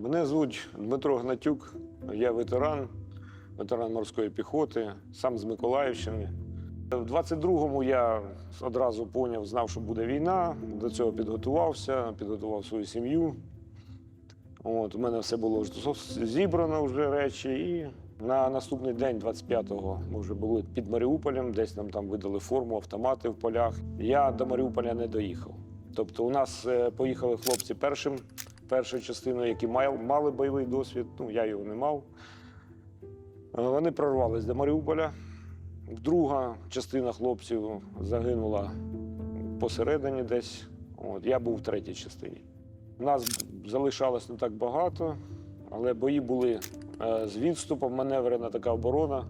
Мене звуть Дмитро Гнатюк, я ветеран, ветеран морської піхоти, сам з Миколаївщини. В 22-му я одразу поняв, знав, що буде війна, до цього підготувався, підготував свою сім'ю. От, у мене все було зібрано вже речі. І на наступний день, 25-го, ми вже були під Маріуполем, десь нам там видали форму, автомати в полях. Я до Маріуполя не доїхав. Тобто, у нас е, поїхали хлопці першим, першою частиною, які мали бойовий досвід. Ну, я його не мав. Е, Вони прорвались до Маріуполя. Друга частина хлопців загинула посередині десь. От, я був в третій частині. Нас залишалось не так багато, але бої були е, з відступом, маневрена така оборона.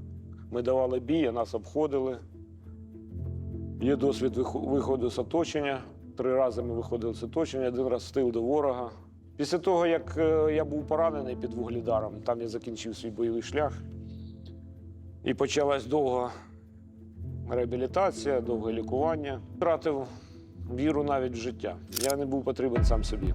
Ми давали бій, а нас обходили. Є досвід вихо- виходу з оточення. Три рази ми виходили з оточення, один раз в тил до ворога. Після того, як е, я був поранений під вугледаром, там я закінчив свій бойовий шлях. І почалась довга реабілітація, довге лікування. Втратив віру навіть в життя. Я не був потрібен сам собі.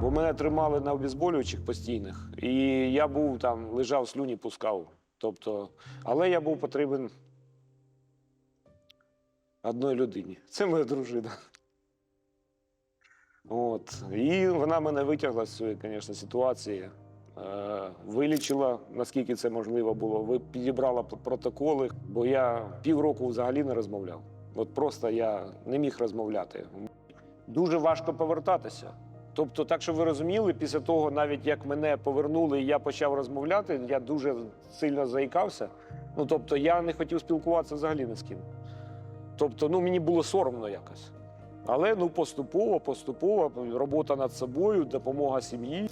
Бо мене тримали на обезболюючих постійних, і я був там, лежав, слюні пускав. Тобто, але я був потрібен одній людині. Це моя дружина. От. І вона мене витягла з цієї, звісно, ситуації. Е, Вилічила, наскільки це можливо було. Підібрала протоколи, бо я півроку взагалі не розмовляв. От просто я не міг розмовляти. Дуже важко повертатися. Тобто, так що ви розуміли, після того, навіть як мене повернули і я почав розмовляти, я дуже сильно заїкався. Ну тобто, я не хотів спілкуватися взагалі ні з ким. Тобто, ну мені було соромно якось. Але ну поступово, поступово, робота над собою, допомога сім'ї.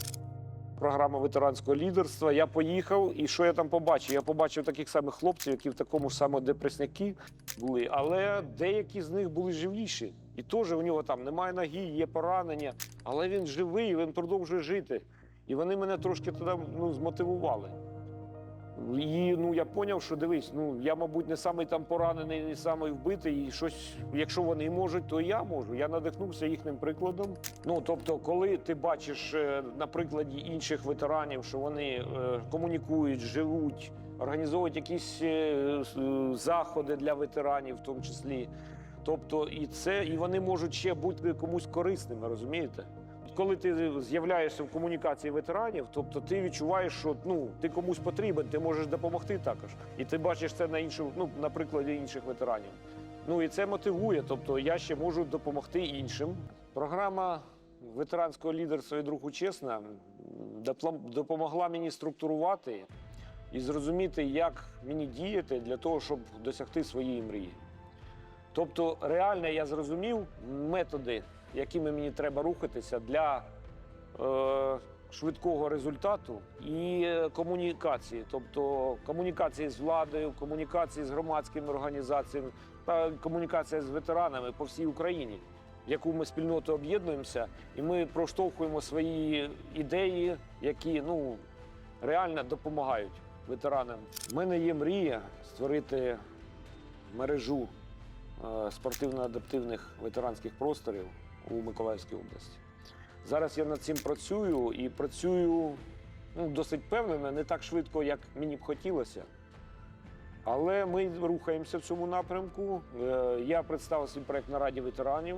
Програма ветеранського лідерства. Я поїхав, і що я там побачив? Я побачив таких самих хлопців, які в такому ж самому депресняки були, але деякі з них були живіші. І теж у нього там немає ноги, є поранення, але він живий, він продовжує жити. І вони мене трошки тоді ну, змотивували. І ну, я зрозумів, що дивись, ну я, мабуть, не самий там поранений, не самий вбитий. І щось, якщо вони можуть, то я можу. Я надихнувся їхнім прикладом. Ну тобто, коли ти бачиш е, на прикладі інших ветеранів, що вони е, комунікують, живуть, організовують якісь е, заходи для ветеранів, в тому числі. Тобто, і це, і вони можуть ще бути комусь корисними, розумієте? Коли ти з'являєшся в комунікації ветеранів, тобто ти відчуваєш, що ну ти комусь потрібен, ти можеш допомогти також. І ти бачиш це на інших, ну на прикладі інших ветеранів. Ну і це мотивує. Тобто я ще можу допомогти іншим. Програма ветеранського лідерства від руху чесна допомогла мені структурувати і зрозуміти, як мені діяти для того, щоб досягти своєї мрії. Тобто, реально я зрозумів методи, якими мені треба рухатися для е, швидкого результату і е, комунікації, тобто комунікації з владою, комунікації з громадськими організаціями та комунікація з ветеранами по всій Україні, в яку ми спільноту об'єднуємося, і ми проштовхуємо свої ідеї, які ну реально допомагають ветеранам. У мене є мрія створити мережу е, спортивно-адаптивних ветеранських просторів у Миколаївській області. Зараз я над цим працюю і працюю ну, досить впевнено, не так швидко, як мені б хотілося. Але ми рухаємося в цьому напрямку. Е, Я представив свій проект на Раді ветеранів.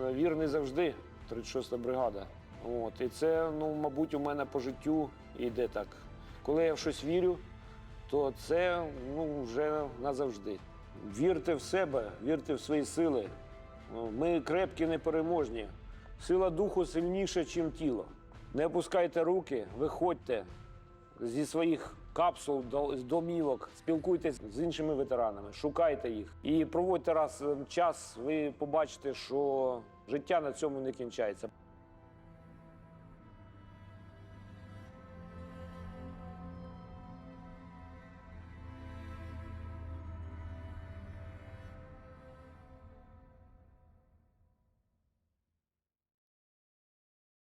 Е, Вірний завжди, 36-та бригада. От. І це, ну, мабуть, у мене по життю йде так. Коли я в щось вірю, то це ну, вже назавжди. Вірте в себе, вірте в свої сили. Ну, Ми крепкі, непереможні. Сила духу сильніша, ніж тіло. Не опускайте руки, виходьте зі своїх капсул, з домівок, спілкуйтесь з іншими ветеранами, шукайте їх. І проводьте раз е, час, ви побачите, що життя на цьому не кінчається.